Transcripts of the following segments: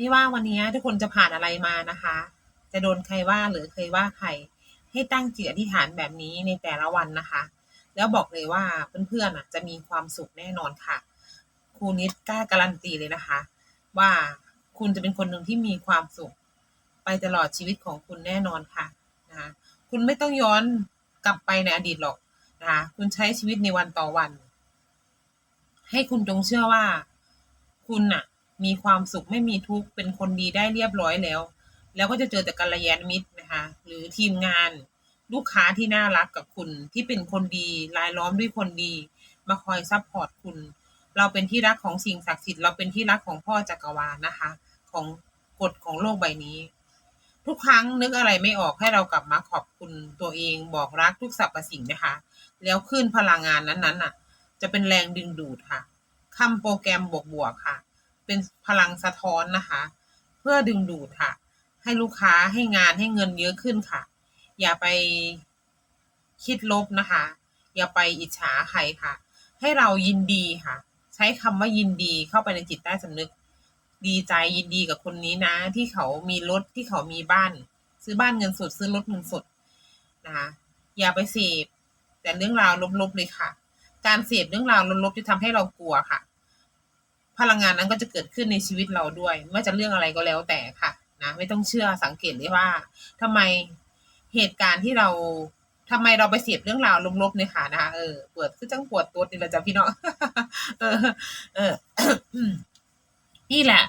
ไม่ว่าวันนี้ทุกคนจะผ่านอะไรมานะคะ จะโดนใครว่าหรือเคยว่าใคร ให้ตั้งจิตอธิษฐานแบบนี้ในแต่ละวันนะคะ แล้วบอกเลยว่าเพื่อนๆจะมีความสุขแน่นอนค่ะ ครูนิดกล้าการันตีเลยนะคะ ว่าคุณจะเป็นคนหนึ่งที่มีความสุข ไปตลอดชีวิตของคุณแน่นอนค่ะนะคะคุณไม่ต้องย้อนกลับไปในอดีตหรอกนะคะคุณใช้ชีวิตในวันต่อวัน ให้คุณจงเชื่อว่า คุณน่ะ มีความสุขไม่มีทุกข์เป็นคนดีได้เรียบร้อยแล้ว แล้วก็จะเจอแต่กัลยาณมิตรนะคะ หรือทีมงาน ลูกค้าที่น่ารักกับคุณ ที่เป็นคนดีรายล้อมด้วยคนดี มาคอยซัพพอร์ตคุณ เราเป็นที่รักของสิ่งศักดิ์สิทธิ์เราเป็นที่รักของพ่อจักรวาลนะคะ ของกฎของโลกใบนี้ ทุกครั้งนึกอะไรไม่ออกให้เรากลับมาขอบคุณตัวเองบอกรักทุกสรรพสิ่งนะคะ แล้วขึ้นพลังงานนั้นๆน่ะ จะเป็นแรงดึงดูดค่ะคำโปรแกรมบวกๆค่ะ เป็นพลังสะท้อนนะคะ เพื่อดึงดูดค่ะ ให้ลูกค้าให้งานให้เงินเยอะขึ้นค่ะ อย่าไปคิดลบนะคะ อย่าไปอิจฉาใครค่ะ ให้เรายินดีค่ะ ใช้คำว่ายินดีเข้าไปในจิตใต้สำนึก ดีใจยินดีกับคนนี้นะ ที่เขามีรถที่เขามีบ้าน ซื้อบ้านเงินสดซื้อรถเงินสดนะคะอย่าไปเสพแต่เรื่องราวลบๆเลยค่ะ การเสพเรื่องราวลบๆจะทำให้เรากลัวค่ะ พลังงานนั้นก็จะเกิดขึ้นในชีวิตเราด้วย ไม่ว่าจะเรื่องอะไรก็แล้วแต่ค่ะนะไม่ต้องเชื่อสังเกตได้ว่าทำไมเหตุการณ์ที่เราทำไมเราไปเสพเรื่องราวลบๆเนี่ยค่ะนะคะเออปวดคือจังปวดตัวนี่แหละจ้ะพี่น้องเออ เออนี่แหละ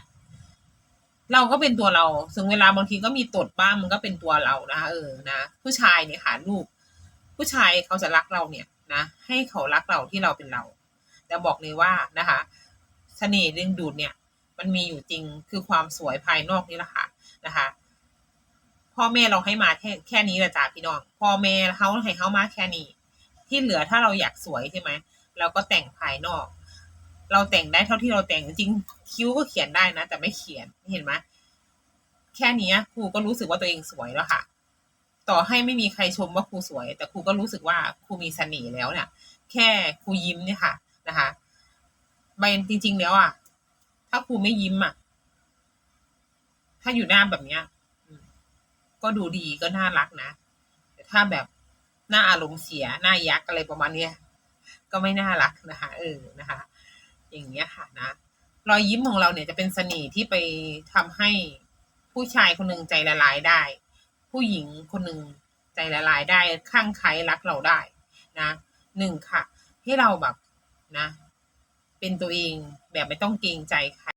เราก็เป็นตัวเราถึงเวลาบางทีก็มีตดบ้างมันก็เป็นตัวเรานะคะเออนะผู้ชายเนี่ยค่ะลูก ผู้ชายเขาจะรักเราเนี่ยนะให้เขารักเราที่เราเป็นเรา แต่บอกเลยว่านะคะ สน่ห์ดึงดูดเนี่ย มันมีอยู่จริงคือความสวยภายนอกนี่แหละค่ะนะคะ พ่อแม่เราให้มาแค่แค่นี้แหละจ้าพี่น้อง พ่อแม่เขาให้เขามาแค่นี้ ที่เหลือถ้าเราอยากสวยใช่ไหมเราก็แต่งภายนอก เราแต่งได้เท่าที่เราแต่งจริงคิ้วก็เขียนได้นะ แต่ไม่เขียนเห็นไหมแค่นี้ครูก็รู้สึกว่าตัวเองสวยแล้วค่ะ ต่อให้ไม่มีใครชมว่าครูสวย แต่ครูก็รู้สึกว่าครูมีเสน่ห์แล้วเนี่ยแค่ครูยิ้มเนี่ยค่ะนะคะ ใบจริง ๆ แล้วอะ ถ้าครูไม่ยิ้มอะ ถ้าอยู่หน้าแบบเนี้ยก็ดูดีก็น่ารักนะ แต่ถ้าแบบหน้าอารมณ์เสียหน้ายักษ์อะไรประมาณเนี้ยก็ไม่น่ารักนะคะ เออนะคะ อย่างเงี้ยค่ะนะรอยยิ้มของเราเนี่ยจะเป็นเสน่ห์ที่ไปทำให้ผู้ชายคนหนึ่งใจละลายได้ ผู้หญิงคนหนึ่งใจละลายได้ข้างใครรักเราได้นะหนึ่งค่ะ ให้เราแบบนะ เป็นตัวเองแบบไม่ต้องเกรงใจใคร